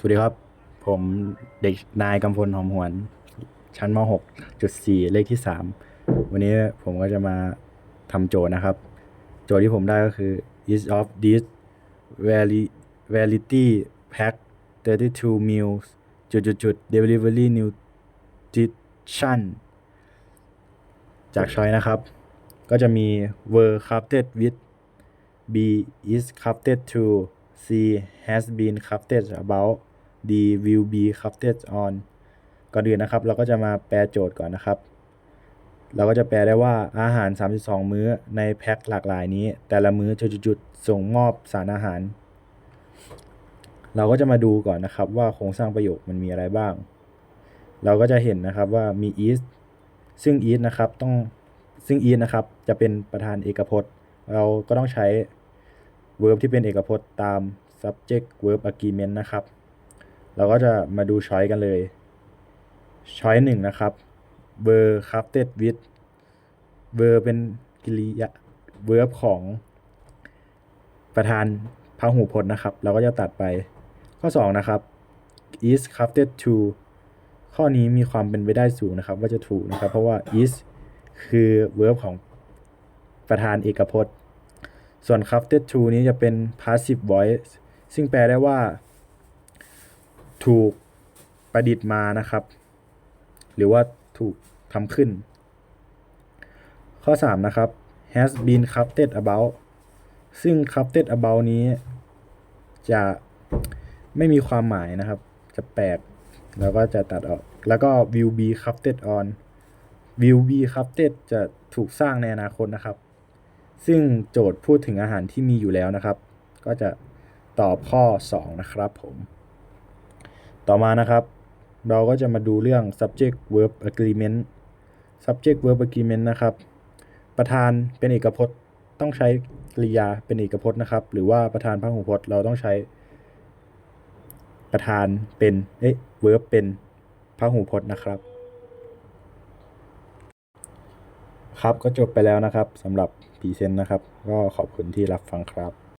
สวัสดีครับ ผมเด็กนายกำพลหอมหวน ชั้นม .6.4 เลขที่ 3 วันนี้ผมก็จะมาทำโจทย์นะครับ โจทย์ที่ผมได้ก็คือ each of these variety pack 32 meals จุดจุดจุด delivery nutrition จากช้อยนะครับ ก็จะมี were crafted with B is crafted to C has been crafted about D will be crafted on ก่อนอื่นนะครับ เราก็จะมาแปลโจทย์ก่อนนะครับ เราก็จะแปลได้ว่าอาหาร 32 มื้อในแพ็คหลากหลายนี้ แต่ละมื้อจุดๆส่งมอบสารอาหาร เราก็จะมาดูก่อนนะครับ ว่าโครงสร้างประโยคมันมีอะไรบ้าง เราก็จะเห็นนะครับว่ามี is ซึ่ง is นะครับต้องซึ่ง is นะครับจะเป็นประธานเอกพจน์ เราก็ต้องใช้ verb ที่เป็นเอกพจน์ตาม subject verb agreement นะครับ เราก็จะมาดู choice กันเลย choice หนึ่งนะครับ were crafted with were เป็นกริยา verb ของประธานพหูพจน์นะครับ เราก็จะตัดไป ข้อ 2 นะครับ is crafted to ข้อนี้มีความเป็นไปได้สูงนะครับ ว่าจะถูกนะครับ เพราะว่า is คือ verb ของประธานเอกพจน์ ส่วน crafted to นี้จะเป็น passive voice ซึ่งแปลได้ว่า ถูกประดิษฐ์มานะครับ หรือว่าถูกทำขึ้น ข้อ 3 นะครับ has been crafted about ซึ่ง crafted about นี้ จะไม่มีความหมายนะครับ จะแปลก แล้วก็จะตัดออก แล้วก็ will be crafted on will be crafted จะถูกสร้างในอนาคตนะครับ ซึ่งโจทย์พูดถึงอาหารที่มีอยู่แล้วนะครับ ก็จะตอบข้อ 2 นะครับผม ต่อมานะครับ เราก็จะมาดูเรื่อง subject verb agreement subject verb agreement นะครับ ประธานเป็นเอกพจน์ต้องใช้กริยาเป็นเอกพจน์นะครับ หรือว่าประธานพหูพจน์เราต้องใช้ ประธานเป็นเอ๊ะ verb เป็นพหูพจน์นะครับ ครับก็จบไปแล้วนะครับสำหรับพรีเซนต์นะครับ ก็ขอบคุณที่รับฟังครับ